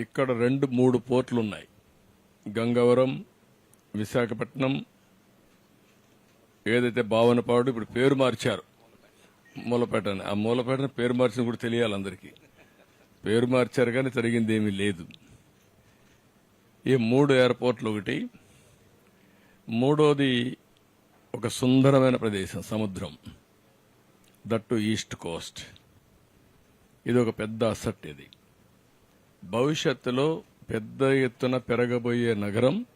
ఇక్కడ రెండు మూడు పోర్ట్లు ఉన్నాయి గంగవరం విశాఖపట్నం ఏదైతే భావనపాడు ఇప్పుడు పేరు మార్చారు. మూలపేట అని ఆ మూలపేటని పేరు మార్చిన కూడా తెలియాలి అందరికీ. పేరు మార్చారు కానీ జరిగింది ఏమీ లేదు. ఈ మూడు ఎయిర్పోర్ట్లు ఒకటి. మూడోది ఒక సుందరమైన ప్రదేశం సముద్రం. That east coast. ఇది ఒక పెద్ద అసెట్ ఇది. భవిష్యత్తులో పెద్ద ఎత్తున పెరగబోయే నగరం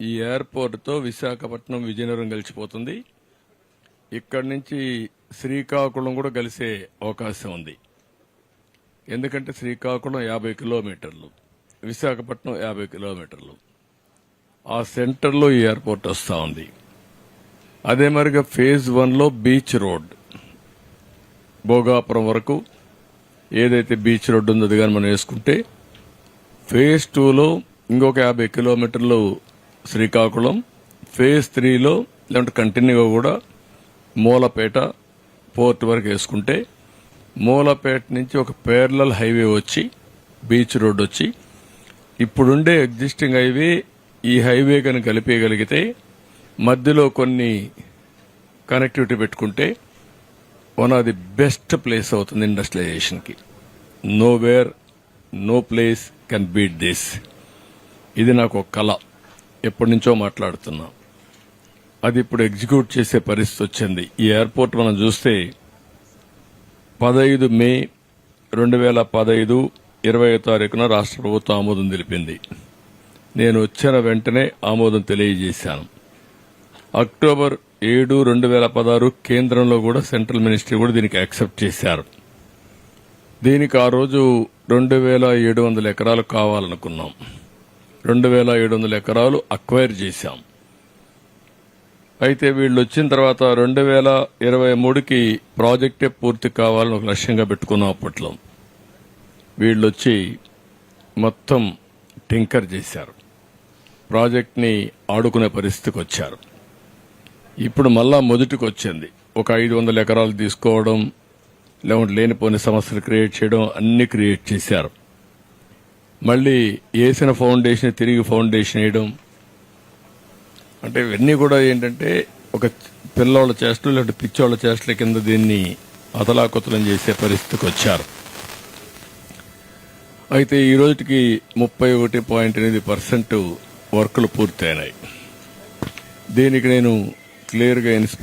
ఈ ఎయిర్పోర్ట్తో విశాఖపట్నం విజయనగరం కలిసిపోతుంది. ఇక్కడి నుంచి శ్రీకాకుళం కూడా కలిసే అవకాశం ఉంది. ఎందుకంటే శ్రీకాకుళం యాభై కిలోమీటర్లు విశాఖపట్నం యాభై కిలోమీటర్లు. ఆ సెంటర్లో ఈ ఎయిర్పోర్ట్ వస్తూ ఉంది. అదే మరిగా ఫేజ్ వన్లో బీచ్ రోడ్ భోగాపురం వరకు ఏదైతే బీచ్ రోడ్డు ఉందో అది కానీ మనం వేసుకుంటే ఫేజ్ టూలో ఇంకొక యాభై కిలోమీటర్లు శ్రీకాకుళం ఫేజ్ త్రీలో లేదంటే కంటిన్యూగా కూడా మూలపేట పోర్ట్ వరకు వేసుకుంటే మూలపేట నుంచి ఒక పేర్లల్ హైవే వచ్చి బీచ్ రోడ్ వచ్చి ఇప్పుడుండే ఎగ్జిస్టింగ్ హైవే ఈ హైవే కనుక కలిపేయగలిగితే మధ్యలో కొన్ని కనెక్టివిటీ పెట్టుకుంటే one of the best place అవుతుంది ఇండస్ట్రియలైజేషన్కి nowhere no place can beat this ఇది నాకు ఒక కళ. ఎప్పటి నుంచో మాట్లాడుతున్నా. అది ఇప్పుడు ఎగ్జిక్యూట్ చేసే పరిస్థితి వచ్చింది. ఈ ఎయిర్పోర్ట్ మనం చూస్తే పదహైదు మే రెండు వేల పదహైదు ఇరవై తారీఖున రాష్ట్ర ప్రభుత్వం ఆమోదం తెలిపింది. నేను వచ్చిన వెంటనే ఆమోదం తెలియజేశాను. అక్టోబర్ ఏడు రెండు వేల పదహారు కేంద్రంలో కూడా సెంట్రల్ మినిస్ట్రీ కూడా దీనికి యాక్సెప్ట్ చేశారు. దీనికి ఆ రోజు రెండు వేల ఏడు వందల ఎకరాలు కావాలనుకున్నాం. రెండు వేల ఏడు వందల ఎకరాలు అక్వైర్ చేశాం. అయితే వీళ్ళు వచ్చిన తర్వాత రెండు వేల ఇరవై మూడుకి ప్రాజెక్టే పూర్తి కావాలని ఒక లక్ష్యంగా పెట్టుకున్నాం అప్పట్లో. వీళ్ళు వచ్చి మొత్తం టింకర్ చేశారు. ప్రాజెక్ట్ని ఆడుకునే పరిస్థితికి వచ్చారు. ఇప్పుడు మళ్ళా మొదటికి వచ్చింది ఒక ఐదు వందల ఎకరాలు తీసుకోవడం లేకుంటే లేనిపోని సమస్యలు క్రియేట్ చేయడం అన్ని క్రియేట్ చేశారు. మళ్ళీ వేసిన ఫౌండేషన్ తిరిగి ఫౌండేషన్ వేయడం. అంటే ఇవన్నీ కూడా ఏంటంటే ఒక పిల్లోళ్ళ చేష్టలు లేదంటే పిచ్చోళ్ళ చేష్టల కింద దీన్ని అతలాకుతలం చేసే పరిస్థితికి వచ్చారు. అయితే ఈ రోజుకి ముప్పై ఒకటి పాయింట్ ఎనిమిది పర్సెంట్ వర్కులు పూర్తయినాయి. దీనికి నేను clear the inspector.